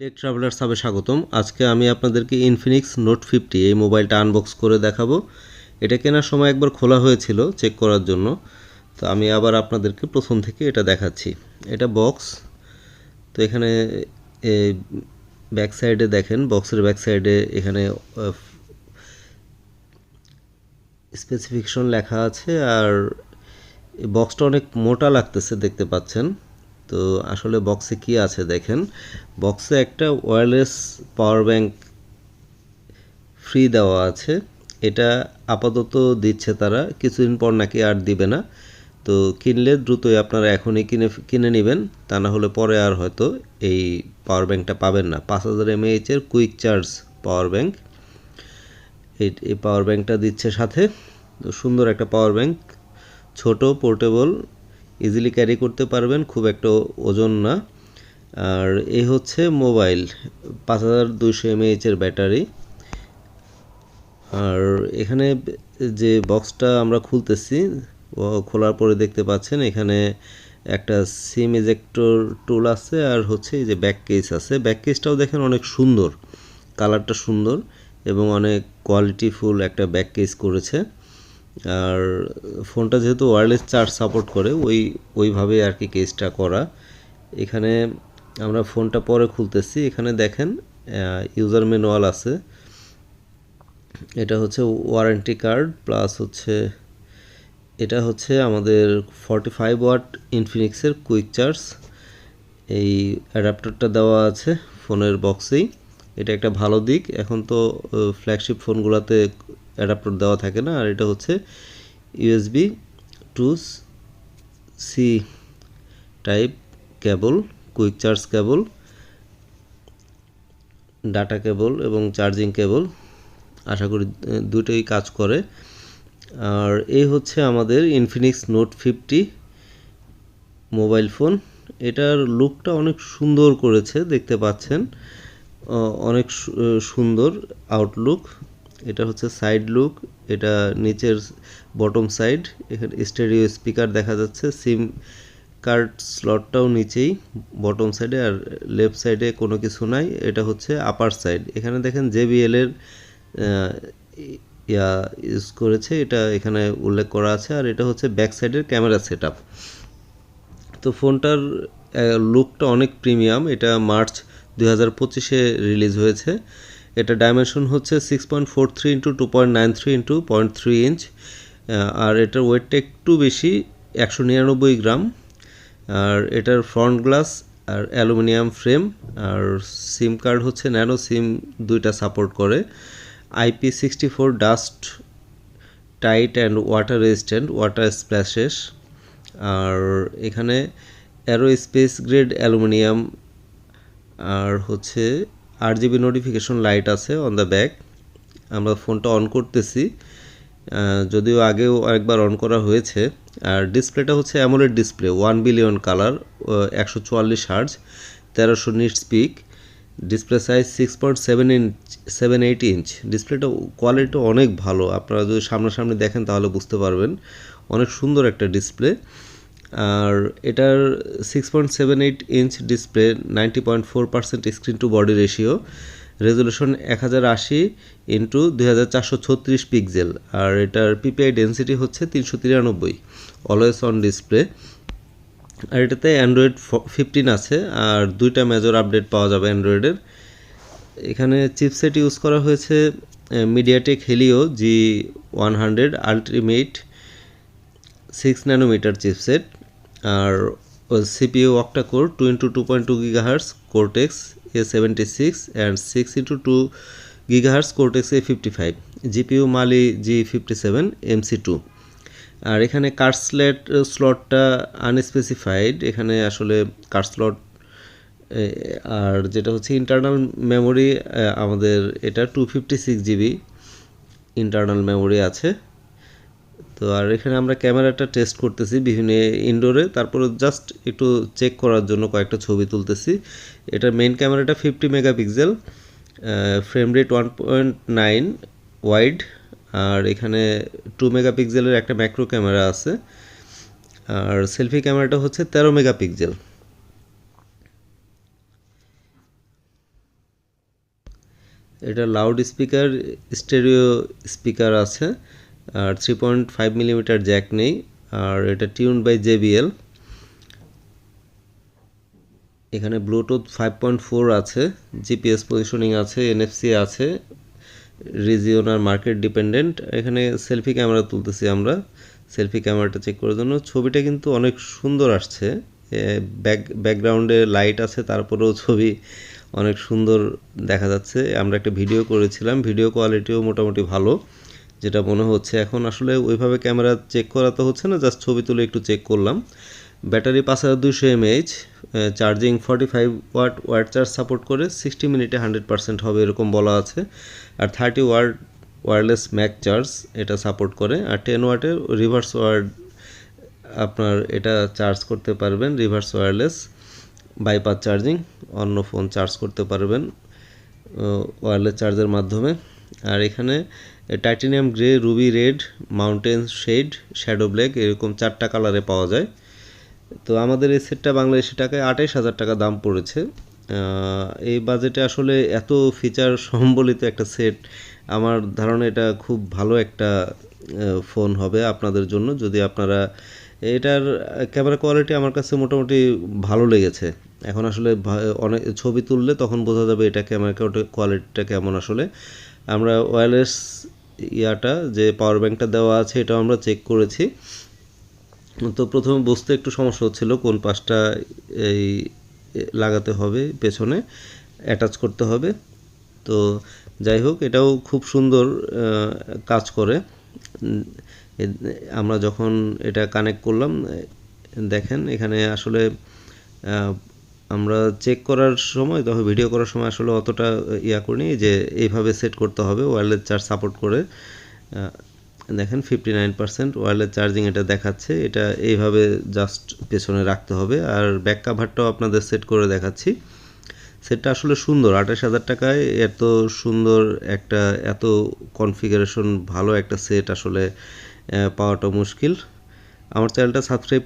Take traveller সাবে স্বাগতম। আজকে আমি আপনাদেরকে ইনফিনিক্স নোট ফিফটি এই মোবাইলটা আনবক্স করে দেখাবো। এটা কেনার সময় একবার খোলা হয়েছিল চেক করার জন্য। তো আমি আবার আপনাদেরকে প্রথম থেকে এটা দেখাচ্ছি। এটা বক্স তো এখানে ব্যাক সাইডে দেখেন বক্সের ব্যাক সাইডে এখানে স্পেসিফিকেশন লেখা আছে। আর বক্সটা অনেক মোটা লাগতেছে, দেখতে পাচ্ছেন। তো আসলে বক্সে কি আছে দেখেন? বক্সে একটা ওয়্যারলেস পাওয়ার ব্যাংক ফ্রি দেওয়া আছে। এটা আপাতত দিচ্ছে তারা, কিছুদিন পর নাকি আর দিবে না। তো কিনলে দ্রুতই আপনারা এখনই কিনে কিনে নেবেন, তা না হলে পরে আর হয়তো এই পাওয়ার ব্যাংকটা পাবেন না। পাঁচ হাজার এমএএইচের কুইক চার্জ পাওয়ার ব্যাংক এই এই পাওয়ার ব্যাংকটা দিচ্ছে সাথে। সুন্দর একটা পাওয়ার ব্যাংক ছোট পোর্টেবল ইজিলি ক্যারি করতে পারবেন, খুব একটা ওজন না। আর এই হচ্ছে মোবাইল, পাঁচ হাজার দুইশো এমএইচের ব্যাটারি। আর এখানে যে বক্সটা আমরা খুলতেছি, ও খোলার পরে দেখতে পাচ্ছেন, এখানে একটা সিম এজেক্টর টুল আছে, আর হচ্ছে এই যে ব্যাক কেস আছে। ব্যাক কেসটাও দেখেন অনেক সুন্দর কালারটা সুন্দর, এবং অনেক কোয়ালিটিফুল একটা ব্যাক কেস করেছে। আর ফোনটা যেহেতু ওয়্যারলেস চার্জ সাপোর্ট করে, ওই, ওইভাবে আর কি কেসটা করা। এখানে আমরা ফোনটা পরে খুলতেছি। এখানে দেখেন ইউজার ম্যানুয়াল আছে। এটা হচ্ছে ওয়ারেন্টি কার্ড প্লাস হচ্ছে, এটা হচ্ছে আমাদের ফর্টি ফাইভ ওয়াট ইনফিনিক্সের কুইক চার্জ এই অ্যাডাপ্টারটা দেওয়া আছে ফোনের বক্সেই এটা একটা ভালো দিক। এখন তো ফ্ল্যাগশিপ ফোনগুলোতে অ্যাডাপ্টার দেওয়া থাকে না, আর এটা হচ্ছে USB to C type cable quick charge cable data cable এবং চার্জিং কেবল আশা করি দুটোই কাজ করে। আর এই হচ্ছে আমাদের Infinix note fifty mobile phone এটার লুকটা অনেক সুন্দর করেছে, দেখতে পাচ্ছেন। অনেক সুন্দর আউটলুক এটা হচ্ছে সাইড লুক এটা নিচের বটম সাইড এখানে স্টেরিও স্পিকার দেখা যাচ্ছে সিম কার্ড স্লটটাও নিচেই বটম সাইডে আর লেফট সাইডে কোনো কিছু নাই, এটা হচ্ছে আপার সাইড এখানে দেখেন জেবিএল এর ইয়া ইউজ করেছে, এটা এখানে উল্লেখ করা আছে, আর এটা হচ্ছে ব্যাক সাইডের ক্যামেরা সেট তো ফোনটার লুকটা অনেক প্রিমিয়াম এটা মার্চ দু হাজার পঁচিশে রিলিজ হয়েছে। এটা ডাইমেনশন হচ্ছে six point four three into two point nine three into point three inch আর এটার ওয়েটটা একটু বেশি, একশো নিরানব্বই গ্রাম। আর এটার ফ্রন্ট গ্লাস আর অ্যালুমিনিয়াম ফ্রেম আর সিম কার্ড হচ্ছে ন্যানো সিম দুইটা সাপোর্ট করে। IP sixty four dust tight and water resistant water splashes আর এখানে অ্যারো স্পেস গ্রেড অ্যালুমিনিয়াম, আর হচ্ছে আট জিবি নোটিফিকেশন লাইট আছে অন দ্য ব্যাক আমরা ফোনটা অন করতেছি। যদিও আগেও একবার অন করা হয়েছে। আর ডিসপ্লেটা হচ্ছে AMOLED display one billion colour একশো চুয়াল্লিশ হার্জ তেরোশো nit peak display size six point seven inch seven eight inch ডিসপ্লেটা কোয়ালিটি অনেক ভালো। আপনারা যদি সামনাসামনি দেখেন তাহলে বুঝতে পারবেন। অনেক সুন্দর একটা ডিসপ্লে আর এটার six point seven eight inch display ninety point four percent screen to body ratio resolution এক হাজার আশি ইন্টু দুই হাজার চারশো ছত্রিশ পিক্সেল আর এটার পিপিআই ডেন্সিটি হচ্ছে তিনশো তিরানব্বই অলওয়েস অন ডিসপ্লে আর এটাতে অ্যান্ড্রয়েড ফিফটিন আছে, আর দুইটা মেজর আপডেট পাওয়া যাবে অ্যান্ড্রয়েডের এখানে চিপসেট ইউজ করা হয়েছে MediaTek Helio G one hundred ultimate six nanometre chipset R CPU octa core two into two point two gigahertz Cortex A seventy six and six into two gigahertz Cortex A fifty five GPU Mali G fifty seven MC two আর এখানে card slate স্লটটা unspecified এখানে আসলে card slot আর যেটা হচ্ছে internal memory আমাদের এটা two fifty six GB internal memory আছে। তো আর এখানে আমরা ক্যামেরাটা টেস্ট করতেছি বিভিন্ন ইনডোরে তারপরে জাস্ট একটু চেক করার জন্য কয়েকটা ছবি তুলতেছি। এটা মেইন ক্যামেরাটা fifty megapixel frame rate one point nine wide আর এখানে টু মেগাপিক্সেলের একটা ম্যাক্রো ক্যামেরা আছে। আর সেলফি ক্যামেরাটা হচ্ছে তেরো মেগাপিক্সেল এটা লাউড স্পিকার স্টেরিও স্পিকার আছে। আর three point five millimetre jack নেই, আর এটা টিউন বাই জেবিএল এখানে ব্লুটুথ ফাইভ পয়েন্ট ফোর আছে জিপিএস পজিশনিং আছে এনএফসি আছে রিজিওনার মার্কেট ডিপেন্ডেন্ট এখানে সেলফি ক্যামেরা তুলতেছি আমরা সেলফি ক্যামেরাটা চেক করার জন্য। ছবিটা কিন্তু অনেক সুন্দর আসছে ব্যাক ব্যাকগ্রাউন্ডে লাইট আছে, তারপরেও ছবি অনেক সুন্দর দেখা যাচ্ছে। আমরা একটা ভিডিও করেছিলাম ভিডিও কোয়ালিটিও মোটামুটি ভালো। যেটা মনে হচ্ছে। এখন আসলে ওইভাবে ক্যামেরা চেক করা তো হচ্ছে না জাস্ট ছবি তুলে একটু চেক করলাম। ব্যাটারি পাঁচ হাজার দুশো mAh charging forty five watt watt charge support করে সিক্সটি মিনিটে হান্ড্রেড পার্সেন্ট হবে এরকম বলা আছে। আর thirty watt wireless mag charge এটা সাপোর্ট করে। আর টেন ওয়াটের রিভার্স ওয়ার্ড আপনার এটা চার্জ করতে পারবেন রিভার্স ওয়্যারলেস বাইপাস চার্জিং অন্য ফোন চার্জ করতে পারবেন ওয়্যারলেস চার্জের মাধ্যমে। আর এখানে titanium grey, ruby red, mountain shade, shadow black, এরকম চারটা কালারে পাওয়া যায়। তো আমাদের এই সেটটা বাংলাদেশি টাকায় আঠাইশ হাজার টাকা দাম পড়েছে। এই বাজেটে আসলে এত ফিচার সম্বলিত একটা সেট, আমার ধারণা এটা খুব ভালো একটা ফোন হবে আপনাদের জন্য। যদি আপনারা, এটার ক্যামেরা কোয়ালিটি আমার কাছে মোটামুটি ভালো লেগেছে। এখন আসলে অনেক ছবি তুললে তখন বোঝা যাবে এটা ক্যামেরা কোয়ালিটিটা কেমন আসলে। আমরা ওয়্যারলেস ইয়াটা যে পাওয়ার ব্যাঙ্কটা দেওয়া আছে, এটাও আমরা চেক করেছি। তো প্রথমে বুঝতে একটু সমস্যা হচ্ছিল কোন পাশটা এই লাগাতে হবে, পেছনে অ্যাটাচ করতে হবে। তো যাই হোক, এটাও খুব সুন্দর কাজ করে। আমরা যখন এটা কানেক্ট করলাম, দেখেন এখানে আসলে আমরা চেক করার সময় তখন ভিডিও করার সময় আসলে অতটা ইয়া করিনি যে এইভাবে সেট করতে হবে ওয়্যারলেস চার্জ সাপোর্ট করে। দেখেন fifty nine percent wireless charging এটা দেখাচ্ছে, এটা এইভাবে জাস্ট পেছনে রাখতে হবে। আর ব্যাক কাভারটাও আপনাদের সেট করে দেখাচ্ছি। সেটটা আসলে সুন্দর, আঠাশ হাজার টাকায় এত সুন্দর একটা, এত কনফিগারেশন ভালো একটা সেট আসলে পাওয়াটা মুশকিল। আমার চ্যানেলটা সাবস্ক্রাইব